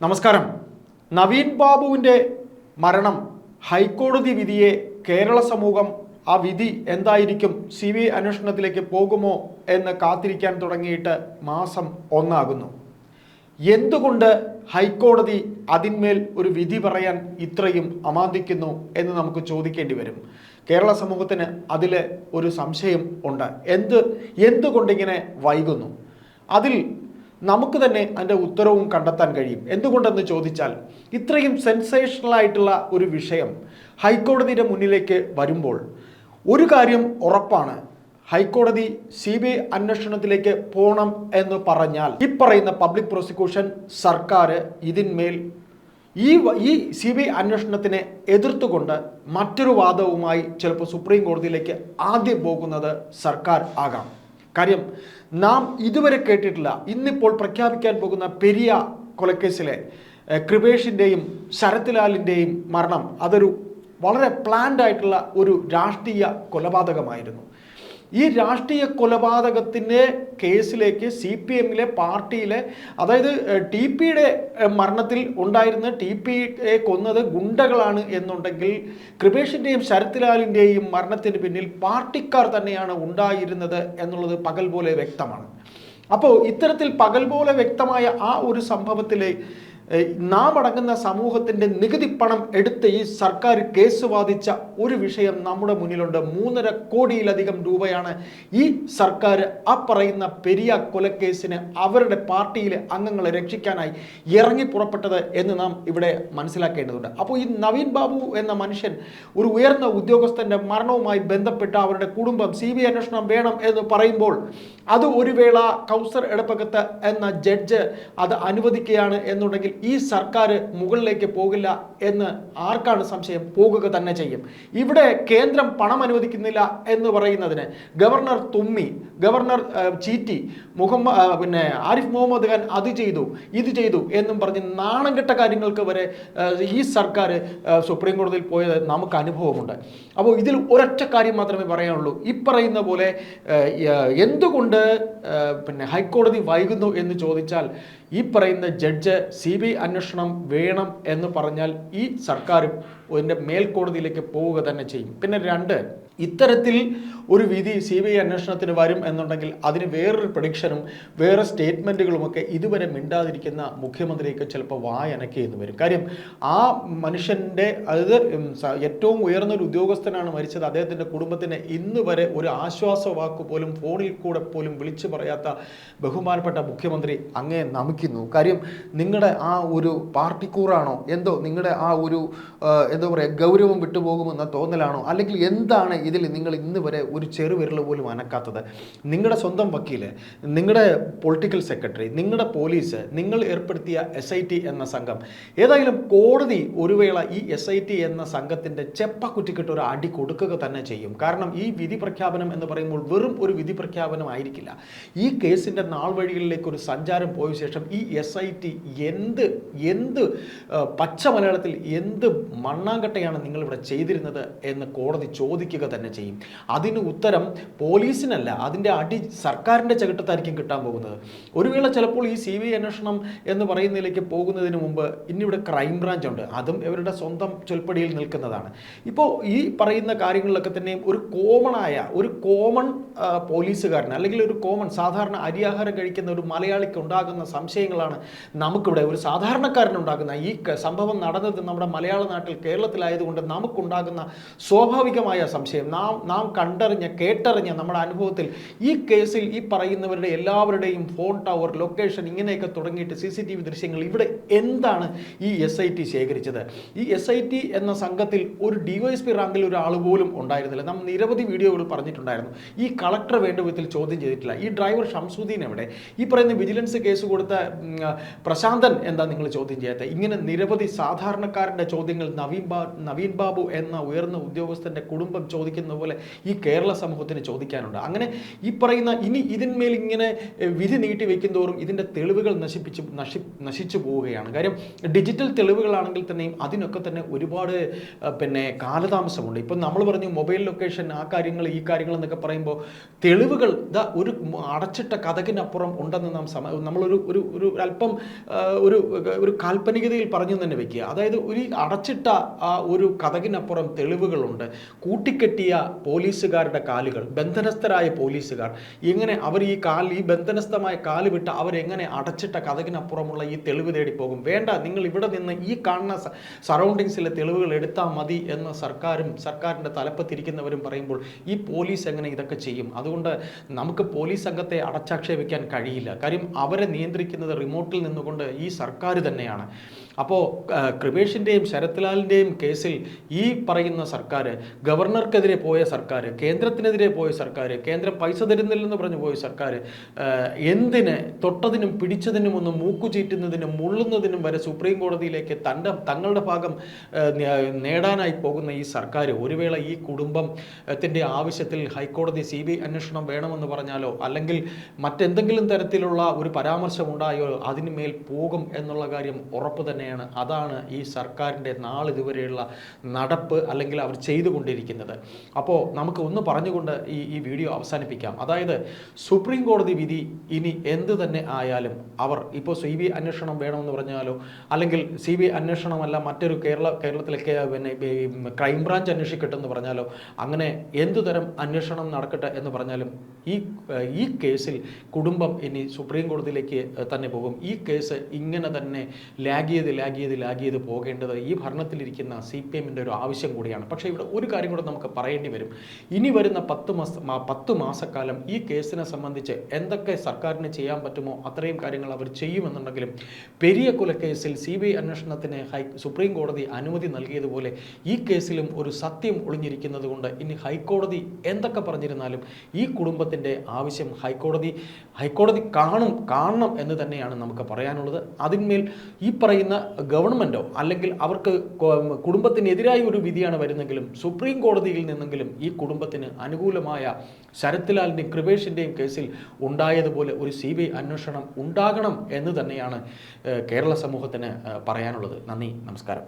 നമസ്കാരം. നവീൻ ബാബുവിന്റെ മരണം ഹൈക്കോടതി വിധിയെ കേരള സമൂഹം ആ വിധി എന്തായിരിക്കും സി ബി ഐ അന്വേഷണത്തിലേക്ക് പോകുമോ എന്ന് കാത്തിരിക്കാൻ തുടങ്ങിയിട്ട് മാസം ഒന്നാകുന്നു. എന്തുകൊണ്ട് ഹൈക്കോടതി അതിന്മേൽ ഒരു വിധി പറയാൻ ഇത്രയും അമാന്തിക്കുന്നു എന്ന് നമുക്ക് ചോദിക്കേണ്ടി വരും. കേരള സമൂഹത്തിന് അതിൽ ഒരു സംശയം ഉണ്ട്. എന്ത് എന്തുകൊണ്ടിങ്ങനെ വൈകുന്നു? അതിൽ നമുക്ക് തന്നെ അതിന്റെ ഉത്തരവും കണ്ടെത്താൻ കഴിയും. എന്തുകൊണ്ടെന്ന് ചോദിച്ചാൽ ഇത്രയും സെൻസേഷണൽ ആയിട്ടുള്ള ഒരു വിഷയം ഹൈക്കോടതിയുടെ മുന്നിലേക്ക് വരുമ്പോൾ ഒരു കാര്യം ഉറപ്പാണ്. ഹൈക്കോടതി സി ബി ഐ അന്വേഷണത്തിലേക്ക് പോകണം എന്ന് പറഞ്ഞാൽ ഈ പറയുന്ന പബ്ലിക് പ്രോസിക്യൂഷൻ സർക്കാർ ഇതിന്മേൽ ഈ ഈ സി ബി ഐ അന്വേഷണത്തിനെ എതിർത്തുകൊണ്ട് മറ്റൊരു വാദവുമായി ചിലപ്പോൾ സുപ്രീം കോടതിയിലേക്ക് ആദ്യം പോകുന്നത് സർക്കാർ ആകാം. കാര്യം നാം ഇതുവരെ കേട്ടിട്ടില്ല. ഇന്നിപ്പോൾ പ്രഖ്യാപിക്കാൻ പോകുന്ന പെരിയ കൊലക്കേസിലെ കൃപേഷിന്റെയും ശരത്ലാലിന്റെയും മരണം അതൊരു വളരെ പ്ലാൻഡ് ആയിട്ടുള്ള ഒരു രാഷ്ട്രീയ കൊലപാതകമായിരുന്നു. ഈ രാഷ്ട്രീയ കൊലപാതകത്തിന്റെ കേസിലേക്ക് സി പി എമ്മിലെ പാർട്ടിയിലെ അതായത് ടി പിയുടെ മരണത്തിൽ ഉണ്ടായിരുന്ന ടി പിയെ കൊന്നത് ഗുണ്ടകളാണ് എന്നുണ്ടെങ്കിൽ കൃപേഷിന്റെയും ശരത്ലാലിന്റെയും മരണത്തിന് പിന്നിൽ പാർട്ടിക്കാർ തന്നെയാണ് ഉണ്ടായിരുന്നത് എന്നുള്ളത് പകൽ പോലെ വ്യക്തമാണ്. അപ്പോൾ ഇത്തരത്തിൽ പകൽ പോലെ വ്യക്തമായ ആ ഒരു സംഭവത്തിലെ നാം അടങ്ങുന്ന സമൂഹത്തിന്റെ നികുതി പണം എടുത്ത് ഈ സർക്കാർ കേസ് വാദിച്ച ഒരു വിഷയം നമ്മുടെ മുന്നിലുണ്ട്. മൂന്നര കോടിയിലധികം രൂപയാണ് ഈ സർക്കാർ ആ പറയുന്ന പെരിയ കൊലക്കേസിന് അവരുടെ പാർട്ടിയിലെ അംഗങ്ങളെ രക്ഷിക്കാനായി ഇറങ്ങി പുറപ്പെട്ടത് എന്ന് നാം ഇവിടെ മനസ്സിലാക്കേണ്ടതുണ്ട്. അപ്പോൾ ഈ നവീൻ ബാബു എന്ന മനുഷ്യൻ ഒരു ഉയർന്ന ഉദ്യോഗസ്ഥന്റെ മരണവുമായി ബന്ധപ്പെട്ട് അവരുടെ കുടുംബം സി ബി അന്വേഷണം വേണം എന്ന് പറയുമ്പോൾ അത് ഒരു വേള കൗസർ എടപ്പകത്ത് എന്ന ജഡ്ജ് അത് അനുവദിക്കുകയാണ് എന്നുണ്ടെങ്കിൽ ഈ സർക്കാർ മുകളിലേക്ക് പോകില്ല എന്ന് ആർക്കാണ് സംശയം? പോകുക തന്നെ ചെയ്യും. ഇവിടെ കേന്ദ്രം പണം അനുവദിക്കുന്നില്ല എന്ന് പറയുന്നതിന് ഗവർണർ തുമ്മി ഗവർണർ ചീറ്റി മുഹമ്മദ് പിന്നെ ആരിഫ് മുഹമ്മദ് ഖാൻ അത് ചെയ്തു ഇത് ചെയ്തു എന്നും പറഞ്ഞ് നാണം കെട്ട കാര്യങ്ങൾക്ക് വരെ ഈ സർക്കാർ സുപ്രീം കോടതിയിൽ പോയത് നമുക്ക് അനുഭവമുണ്ട്. അപ്പോൾ ഇതിൽ ഒരൊറ്റ കാര്യം മാത്രമേ പറയാനുള്ളൂ. ഈ പറയുന്ന പോലെ എന്തുകൊണ്ട് പിന്നെ ഹൈക്കോടതി വൈകുന്നു എന്ന് ചോദിച്ചാൽ ഈ പറയുന്ന ജഡ്ജ് സി ബി ഐ അന്വേഷണം വേണം എന്ന് പറഞ്ഞാൽ ഈ സർക്കാരും അതിന്റെ മേൽക്കോടതിയിലേക്ക് പോവുക തന്നെ ചെയ്യും. പിന്നെ രണ്ട് ഇത്തരത്തിൽ ഒരു വിധി സി ബി ഐ അന്വേഷണത്തിന് വരും എന്നുണ്ടെങ്കിൽ അതിന് വേറൊരു പ്രഡിക്ഷനും വേറെ സ്റ്റേറ്റ്മെന്റുകളുമൊക്കെ ഇതുവരെ മിണ്ടാതിരിക്കുന്ന മുഖ്യമന്ത്രിയൊക്കെ ചിലപ്പോൾ വായനക്കി എന്ന് വരും. കാര്യം ആ മനുഷ്യന്റെ അതായത് ഏറ്റവും ഉയർന്നൊരു ഉദ്യോഗസ്ഥനാണ് മരിച്ചത്. അദ്ദേഹത്തിന്റെ കുടുംബത്തിന് ഇന്ന് വരെ ഒരു ആശ്വാസ വാക്ക് പോലും ഫോണിൽ കൂടെ പോലും വിളിച്ചു പറയാത്ത ബഹുമാനപ്പെട്ട മുഖ്യമന്ത്രി അങ്ങേ നമിക്കുന്നു. കാര്യം നിങ്ങളുടെ ആ ഒരു പാർട്ടിക്കൂറാണോ? എന്തോ നിങ്ങളുടെ ആ ഒരു എന്താ പറയുക ഗൗരവം വിട്ടുപോകുമെന്ന തോന്നലാണോ? അല്ലെങ്കിൽ എന്താണ് ഇതിൽ നിങ്ങൾ ഇന്ന് വരെ ഒരു ചെറുവിരൽ പോലും അനക്കാത്തത്? നിങ്ങളുടെ സ്വന്തം വക്കീൽ നിങ്ങളുടെ പൊളിറ്റിക്കൽ സെക്രട്ടറി നിങ്ങളുടെ പോലീസ് നിങ്ങൾ ഏർപ്പെടുത്തിയ എസ് ഐ ടി എന്ന സംഘം ഏതായാലും കോടതി ഒരു വേള ഈ എസ് ഐ ടി എന്ന സംഘത്തിന്റെ ചെപ്പക്കുറ്റിക്കിട്ട് ഒരു അടി കൊടുക്കുക തന്നെ ചെയ്യും. കാരണം ഈ വിധി പ്രഖ്യാപനം എന്ന് പറയുമ്പോൾ വെറും ഒരു വിധി പ്രഖ്യാപനം ആയിരിക്കില്ല. ഈ കേസിന്റെ നാൾ വഴികളിലേക്ക് ഒരു സഞ്ചാരം പോയ ശേഷം ഈ എസ് ഐ ടി എന്ത് എന്ത് പച്ച മലയാളത്തിൽ എന്ത് മണ്ണാങ്കട്ടയാണ് നിങ്ങളിവിടെ ചെയ്തിരുന്നത് എന്ന് കോടതി ചോദിക്കുക തന്നെ ചെയ്യും. അതിന് ഉത്തരം പോലീസിനല്ല അതിന്റെ അടി സർക്കാരിന്റെ ചകിട്ടത്തായിരിക്കും കിട്ടാൻ പോകുന്നത്. ഒരു വേള ചിലപ്പോൾ ഈ സി ബി ഐ അന്വേഷണം എന്ന് പറയുന്നതിലേക്ക് പോകുന്നതിന് മുമ്പ് ഇന്നിവിടെ ക്രൈം ബ്രാഞ്ച് ഉണ്ട്. അതും ഇവരുടെ സ്വന്തം ചൊൽപ്പടിയിൽ നിൽക്കുന്നതാണ്. ഇപ്പോൾ ഈ പറയുന്ന കാര്യങ്ങളിലൊക്കെ തന്നെ ഒരു കോമണായ ഒരു കോമൺ പോലീസുകാരൻ അല്ലെങ്കിൽ ഒരു കോമൺ സാധാരണ അരിയാഹാരം കഴിക്കുന്ന ഒരു മലയാളിക്ക് ഉണ്ടാകുന്ന സംശയങ്ങളാണ് നമുക്കിവിടെ ഒരു സാധാരണക്കാരനുണ്ടാകുന്ന ഈ സംഭവം നടന്നത് നമ്മുടെ മലയാള നാട്ടിൽ കേരളത്തിലായതുകൊണ്ട് നമുക്കുണ്ടാകുന്ന സ്വാഭാവികമായ സംശയം. നാം നാം കണ്ടറിഞ്ഞ കേട്ടറിഞ്ഞ നമ്മുടെ അനുഭവത്തിൽ ഈ കേസിൽ ഈ പറയുന്നവരുടെ എല്ലാവരുടെയും ഫോൺ ടവർ ലൊക്കേഷൻ ഇങ്ങനെയൊക്കെ തുടങ്ങിയിട്ട് സി സി ടി വി ദൃശ്യങ്ങൾ ഇവിടെ എന്താണ് ഈ എസ് ഐ ടി ശേഖരിച്ചത്? ഈ എസ് ഐ ടി എന്ന സംഘത്തിൽ ഒരു ഡിവൈഎസ്പി റാങ്കിൽ ഒരാൾ പോലും ഉണ്ടായിരുന്നില്ല. നാം നിരവധി വീഡിയോകൾ പറഞ്ഞിട്ടുണ്ടായിരുന്നു. ഈ കളക്ടർ വേണ്ട വിധത്തിൽ ചോദ്യം ചെയ്തിട്ടില്ല. ഈ ഡ്രൈവർ ഷംസുദ്ദീൻ എവിടെ? ഈ പറയുന്ന വിജിലൻസ് കേസ് കൊടുത്ത പ്രശാന്തൻ എന്താ നിങ്ങൾ ചോദ്യം ചെയ്യാത്ത ഇങ്ങനെ നിരവധി സാധാരണക്കാരന്റെ ചോദ്യങ്ങൾ നവീൻ ബാ നവീൻ ബാബു എന്ന ഉയർന്ന ഉദ്യോഗസ്ഥന്റെ കുടുംബം ചോദിക്കുന്ന പോലെ ഈ കേരള സമൂഹത്തിന് ചോദിക്കാനുണ്ട്. അങ്ങനെ ഈ പറയുന്ന ഇനി ഇതിന്മേൽ ഇങ്ങനെ വിധി നീട്ടി വെക്കുന്തോറും ഇതിന്റെ തെളിവുകൾ നശിപ്പിച്ച് നശി നശിച്ചു പോവുകയാണ്. കാര്യം ഡിജിറ്റൽ തെളിവുകളാണെങ്കിൽ തന്നെയും അതിനൊക്കെ തന്നെ ഒരുപാട് പിന്നെ കാലതാമസമുണ്ട്. ഇപ്പം നമ്മൾ പറഞ്ഞു മൊബൈൽ ലൊക്കേഷൻ ആ കാര്യങ്ങൾ ഈ കാര്യങ്ങൾ എന്നൊക്കെ പറയുമ്പോൾ തെളിവുകൾ ഇതാ ഒരു അടച്ചിട്ട കഥകിനപ്പുറം ഉണ്ടെന്ന് നാം സമ നമ്മളൊരു ഒരു ഒരു അല്പം ഒരു ഒരു കാൽപ്പനികതയിൽ പറഞ്ഞു തന്നെ വെക്കുക. അതായത് ഒരു അടച്ചിട്ട ഒരു കഥകിനപ്പുറം തെളിവുകളുണ്ട്. കൂട്ടിക്കെട്ടിയ പോലീസുകാരുടെ കാലുകൾ ബന്ധനസ്ഥരായ പോലീസുകാർ. എങ്ങനെ അവർ ഈ കാൽ ഈ ബന്ധനസ്ഥമായ കാൽ വിട്ട് അവരെങ്ങനെ അടച്ചിട്ട കഥകിനപ്പുറമുള്ള ഈ തെളിവ് തേടി പോകും വേണ്ട നിങ്ങൾ ഇവിടെ നിന്ന് ഈ കാണുന്ന സറൗണ്ടിങ്സിലെ തെളിവുകൾ എടുത്താൽ മതി എന്ന് സർക്കാരും സർക്കാരിന്റെ തലപ്പത്തിരിക്കുന്നവരും പറയുമ്പോൾ ഈ പോലീസ് എങ്ങനെ ഇതൊക്കെ ചെയ്യും? അതുകൊണ്ട് നമുക്ക് പോലീസ് സംഘത്തെ അടച്ചാക്ഷേപിക്കാൻ കഴിയില്ല. കാര്യം അവരെ നിയന്ത്രിക്കുന്നത് റിമോട്ടിൽ നിന്നുകൊണ്ട് ഈ സർക്കാർ തന്നെയാണ്. അപ്പോൾ കൃപേഷിന്റെയും ശരത്ലാലിന്റെയും കേസിൽ ഈ പറയുന്ന സർക്കാർ ഗവർണർക്കെതിരെ പോയ സർക്കാർ കേന്ദ്രത്തിനെതിരെ പോയ സർക്കാർ കേന്ദ്രം പൈസ തരുന്നില്ലെന്ന് പറഞ്ഞു പോയ സർക്കാർ എന്തിന് തൊട്ടതിനും പിടിച്ചതിനും ഒന്ന് മൂക്കുചീറ്റുന്നതിനും മുള്ളുന്നതിനും വരെ സുപ്രീം കോടതിയിലേക്ക് തന്റെ തങ്ങളുടെ ഭാഗം നേടാനായി പോകുന്ന ഈ സർക്കാർ ഒരു വേള ഈ കുടുംബത്തിന്റെ ആവശ്യത്തിൽ ഹൈക്കോടതി സി ബി അന്വേഷണം വേണമെന്ന് പറഞ്ഞാലോ അല്ലെങ്കിൽ മറ്റെന്തെങ്കിലും തരത്തിലുള്ള ഒരു പരാമർശം ഉണ്ടായോ അതിന് മേൽ പോകും എന്നുള്ള കാര്യം ഉറപ്പ് തന്നെയാണ് അതാണ് ഈ സർക്കാരിന്റെ നാളിതുവരെയുള്ള നടപ്പ് അല്ലെങ്കിൽ അവർ ചെയ്തുകൊണ്ടിരിക്കുന്നത്. അപ്പോൾ നമുക്ക് ഒന്ന് പറഞ്ഞുകൊണ്ട് ഈ ഈ വീഡിയോ അവസാനിപ്പിക്കാം. അതായത് സുപ്രീം കോടതി വിധി ഇനി എന്ത് തന്നെ ആയാലും അവർ ഇപ്പോൾ സി ബി അന്വേഷണം വേണമെന്ന് പറഞ്ഞാലോ അല്ലെങ്കിൽ സി ബി അന്വേഷണമല്ല മറ്റൊരു കേരള കേരളത്തിലേക്ക് പിന്നെ ക്രൈംബ്രാഞ്ച് അന്വേഷിക്കട്ടെ എന്ന് പറഞ്ഞാലോ അങ്ങനെ എന്തു തരം അന്വേഷണം നടക്കട്ടെ എന്ന് പറഞ്ഞാലും ഈ ഈ കേസിൽ കുടുംബം ഇനി സുപ്രീം കോടതിയിലേക്ക് തന്നെ പോകും. ഈ കേസ് ഇങ്ങനെ തന്നെ ലാഗ് ചെയ്ത് ലാഗ് ചെയ്ത് ലാഗ് ചെയ്ത് പോകേണ്ടത് ഈ ഭരണത്തിലിരിക്കുന്ന സി പി എമ്മിന്റെ ഒരു ആവശ്യം കൂടിയാണ്. പക്ഷേ ഇവിടെ ഒരു കാര്യം കൂടെ നമുക്ക് പറയേണ്ടി വരും. ഇനി വരുന്ന പത്ത് മാസ പത്ത് മാസക്കാലം ഈ കേസിനെ സംബന്ധിച്ച് എന്തൊക്കെ സർക്കാരിന് ചെയ്യാൻ പറ്റുമോ അത്രയും കാര്യങ്ങൾ അവർ ചെയ്യുമെന്നുണ്ടെങ്കിലും പെരിയ കൊലക്കേസിൽ സി ബി ഐ അന്വേഷണത്തിന് ഹൈ സുപ്രീം കോടതി അനുമതി നൽകിയതുപോലെ ഈ കേസിലും ഒരു സത്യം ഒളിഞ്ഞിരിക്കുന്നത് കൊണ്ട് ഇനി ഹൈക്കോടതി എന്തൊക്കെ പറഞ്ഞിരുന്നാലും ഈ കുടുംബത്തിന്റെ ആവശ്യം ഹൈക്കോടതി ഹൈക്കോടതി കാണും കാണണം എന്ന് തന്നെയാണ് നമുക്ക് പറയാനുള്ളത്. അതിന്മേൽ ഈ പറയുന്ന ഗവൺമെന്റോ അല്ലെങ്കിൽ അവർക്ക് കുടുംബത്തിനെതിരായി ഒരു വിധിയാണ് വരുന്നെങ്കിലും സുപ്രീം കോടതിയിൽ നിന്നെങ്കിലും ഈ കുടുംബത്തിന് അനുകൂലമായ ശരത്ലാലിന്റെയും കൃപേഷിന്റെയും കേസിൽ ഉണ്ടായതുപോലെ ഒരു സി ബി ഐ അന്വേഷണം ഉണ്ടാകണം എന്ന് തന്നെയാണ് കേരള സമൂഹത്തിന് പറയാനുള്ളത്. നന്ദി നമസ്കാരം.